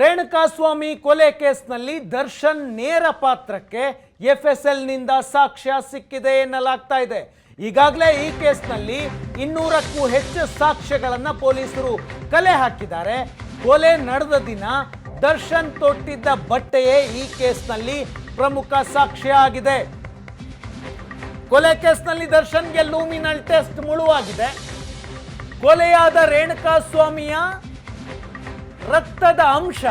ರೇಣುಕಾಸ್ವಾಮಿ ಕೊಲೆ ಕೇಸ್ನಲ್ಲಿ ದರ್ಶನ್ ನೇರ ಪಾತ್ರಕ್ಕೆ ಎಫ್ ಎಸ್ನಿಂದ ಸಾಕ್ಷ್ಯ ಸಿಕ್ಕಿದೆ ಎನ್ನಲಾಗ್ತಾ ಇದೆ. ಈಗಾಗಲೇ ಈ ಕೇಸ್ನಲ್ಲಿ ಇನ್ನೂರಕ್ಕೂ ಹೆಚ್ಚು ಸಾಕ್ಷ್ಯಗಳನ್ನು ಪೊಲೀಸರು ಕಲೆ ಹಾಕಿದ್ದಾರೆ. ಕೊಲೆ ನಡೆದ ದಿನ ದರ್ಶನ್ ತೊಟ್ಟಿದ್ದ ಬಟ್ಟೆಯೇ ಈ ಕೇಸ್ನಲ್ಲಿ ಪ್ರಮುಖ ಸಾಕ್ಷ್ಯ ಆಗಿದೆ. ಕೊಲೆ ಕೇಸ್ನಲ್ಲಿ ದರ್ಶನ್ಗೆ ಲೂಮಿನಲ್ ಟೆಸ್ಟ್ ಮುಳುವಾಗಿದೆ. ಕೊಲೆಯಾದ ರೇಣುಕಾಸ್ವಾಮಿಯ ರಕ್ತದ ಅಂಶ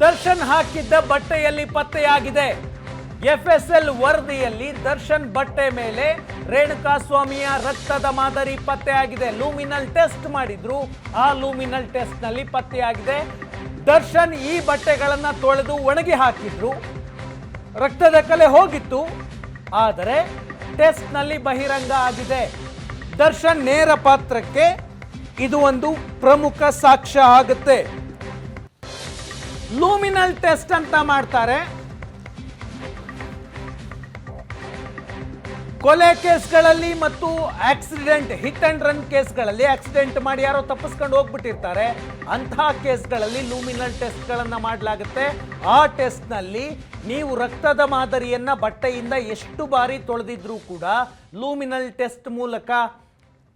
ದರ್ಶನ್ ಹಾಕಿದ್ದ ಬಟ್ಟೆಯಲ್ಲಿ ಪತ್ತೆಯಾಗಿದೆ. ಎಫ್ ಎಸ್ ಎಲ್ ವರದಿಯಲ್ಲಿ ದರ್ಶನ್ ಬಟ್ಟೆ ಮೇಲೆ ರೇಣುಕಾಸ್ವಾಮಿಯ ರಕ್ತದ ಮಾದರಿ ಪತ್ತೆಯಾಗಿದೆ. ಲೂಮಿನಲ್ ಟೆಸ್ಟ್ ಮಾಡಿದ್ರು. ಆ ಲೂಮಿನಲ್ ಟೆಸ್ಟ್ನಲ್ಲಿ ಪತ್ತೆಯಾಗಿದೆ. ದರ್ಶನ್ ಈ ಬಟ್ಟೆಗಳನ್ನು ತೊಳೆದು ಒಣಗಿ ಹಾಕಿದ್ರು. ರಕ್ತದ ಕಲೆ ಹೋಗಿತ್ತು. ಆದರೆ ಟೆಸ್ಟ್ನಲ್ಲಿ ಬಹಿರಂಗ ಆಗಿದೆ. ದರ್ಶನ್ ನೇರ ಪಾತ್ರಕ್ಕೆ ಇದು ಒಂದು ಪ್ರಮುಖ ಸಾಕ್ಷ್ಯ ಆಗುತ್ತೆ. ಲೂಮಿನಲ್ ಟೆಸ್ಟ್ ಅಂತ ಮಾಡ್ತಾರೆ. ಕೊಲೆ ಕೇಸ್ಗಳಲ್ಲಿ ಮತ್ತು ಆಕ್ಸಿಡೆಂಟ್ ಹಿಟ್ ಅಂಡ್ ರನ್ ಕೇಸ್ಗಳಲ್ಲಿ ಆಕ್ಸಿಡೆಂಟ್ ಮಾಡಿ ಯಾರೋ ತಪ್ಪಿಸ್ಕೊಂಡು ಹೋಗ್ಬಿಟ್ಟಿರ್ತಾರೆ. ಅಂತಹ ಕೇಸ್ಗಳಲ್ಲಿ ಲೂಮಿನಲ್ ಟೆಸ್ಟ್ಗಳನ್ನು ಮಾಡಲಾಗುತ್ತೆ. ಆ ಟೆಸ್ಟ್ನಲ್ಲಿ ನೀವು ರಕ್ತದ ಮಾದರಿಯನ್ನ ಬಟ್ಟೆಯಿಂದ ಎಷ್ಟು ಬಾರಿ ತೊಳೆದಿದ್ರೂ ಕೂಡ ಲೂಮಿನಲ್ ಟೆಸ್ಟ್ ಮೂಲಕ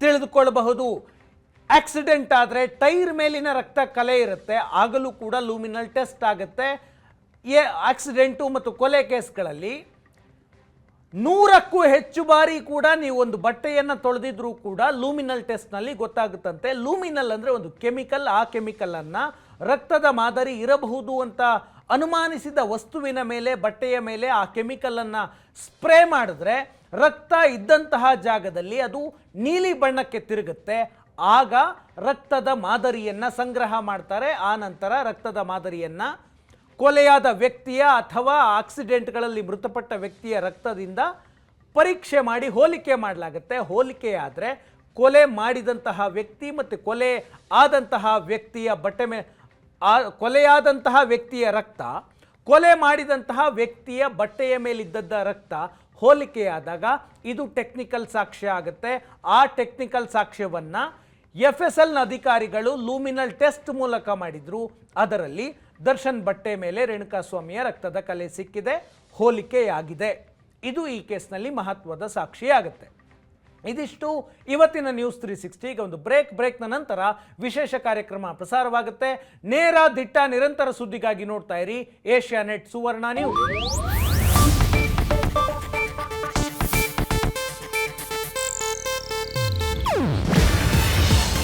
ತಿಳಿದುಕೊಳ್ಳಬಹುದು. ಆಕ್ಸಿಡೆಂಟ್ ಆದರೆ ಟೈರ್ ಮೇಲಿನ ರಕ್ತ ಕಲೆ ಇರುತ್ತೆ. ಆಗಲೂ ಕೂಡ ಲೂಮಿನಲ್ ಟೆಸ್ಟ್ ಆಗುತ್ತೆ. ಆಕ್ಸಿಡೆಂಟು ಮತ್ತು ಕೊಲೆ ಕೇಸ್ಗಳಲ್ಲಿ ನೂರಕ್ಕೂ ಹೆಚ್ಚು ಬಾರಿ ಕೂಡ ನೀವು ಒಂದು ಬಟ್ಟೆಯನ್ನು ತೊಳೆದಿದ್ರೂ ಕೂಡ ಲೂಮಿನಲ್ ಟೆಸ್ಟ್ನಲ್ಲಿ ಗೊತ್ತಾಗುತ್ತಂತೆ. ಲೂಮಿನಲ್ ಅಂದರೆ ಒಂದು ಕೆಮಿಕಲ್, ಆ ಕೆಮಿಕಲನ್ನು ರಕ್ತದ ಮಾದರಿ ಇರಬಹುದು ಅಂತ ಅನುಮಾನಿಸಿದ ವಸ್ತುವಿನ ಮೇಲೆ, ಬಟ್ಟೆಯ ಮೇಲೆ ಆ ಕೆಮಿಕಲನ್ನು ಸ್ಪ್ರೇ ಮಾಡಿದ್ರೆ ರಕ್ತ ಇದ್ದಂತಹ ಜಾಗದಲ್ಲಿ ಅದು ನೀಲಿ ಬಣ್ಣಕ್ಕೆ ತಿರುಗುತ್ತೆ. ಆಗ ರಕ್ತದ ಮಾದರಿಯನ್ನು ಸಂಗ್ರಹ ಮಾಡ್ತಾರೆ. ಆ ನಂತರ ರಕ್ತದ ಮಾದರಿಯನ್ನು ಕೊಲೆಯಾದ ವ್ಯಕ್ತಿಯ ಅಥವಾ ಆಕ್ಸಿಡೆಂಟ್ಗಳಲ್ಲಿ ಮೃತಪಟ್ಟ ವ್ಯಕ್ತಿಯ ರಕ್ತದಿಂದ ಪರೀಕ್ಷೆ ಮಾಡಿ ಹೋಲಿಕೆ ಮಾಡಲಾಗುತ್ತೆ. ಹೋಲಿಕೆ ಆದರೆ ಕೊಲೆ ಮಾಡಿದಂತಹ ವ್ಯಕ್ತಿ ಮತ್ತು ಕೊಲೆ ಆದಂತಹ ವ್ಯಕ್ತಿಯ ಬಟ್ಟೆ ಮೇ ಆ ಕೊಲೆಯಾದಂತಹ ವ್ಯಕ್ತಿಯ ರಕ್ತ, ಕೊಲೆ ಮಾಡಿದಂತಹ ವ್ಯಕ್ತಿಯ ಬಟ್ಟೆಯ ಮೇಲಿದ್ದದ್ದ ರಕ್ತ ಹೋಲಿಕೆಯಾದಾಗ ಇದು ಟೆಕ್ನಿಕಲ್ ಸಾಕ್ಷ್ಯ ಆಗುತ್ತೆ. ಆ ಟೆಕ್ನಿಕಲ್ ಸಾಕ್ಷ್ಯವನ್ನು ಎಫ್ ಎಸ್ ಎಲ್ನ ಅಧಿಕಾರಿಗಳು ಲೂಮಿನಲ್ ಟೆಸ್ಟ್ ಮೂಲಕ ಮಾಡಿದ್ರು. ಅದರಲ್ಲಿ ದರ್ಶನ್ ಬಟ್ಟೆ ಮೇಲೆ ರೇಣುಕಾಸ್ವಾಮಿಯ ರಕ್ತದ ಕಲೆ ಸಿಕ್ಕಿದೆ, ಹೋಲಿಕೆಯಾಗಿದೆ. ಇದು ಈ ಕೇಸ್ನಲ್ಲಿ ಮಹತ್ವದ ಸಾಕ್ಷಿಯಾಗುತ್ತೆ. ಇದಿಷ್ಟು ಇವತ್ತಿನ ನ್ಯೂಸ್ ತ್ರೀ ಸಿಕ್ಸ್ಟಿ ಈಗ ಒಂದು ಬ್ರೇಕ್. ಬ್ರೇಕ್ನ ನಂತರ ವಿಶೇಷ ಕಾರ್ಯಕ್ರಮ ಪ್ರಸಾರವಾಗುತ್ತೆ. ನೇರ ದಿಟ್ಟ ನಿರಂತರ ಸುದ್ದಿಗಾಗಿ ನೋಡ್ತಾ ಇರಿ ಏಷ್ಯಾ ನೆಟ್ ಸುವರ್ಣ ನ್ಯೂಸ್.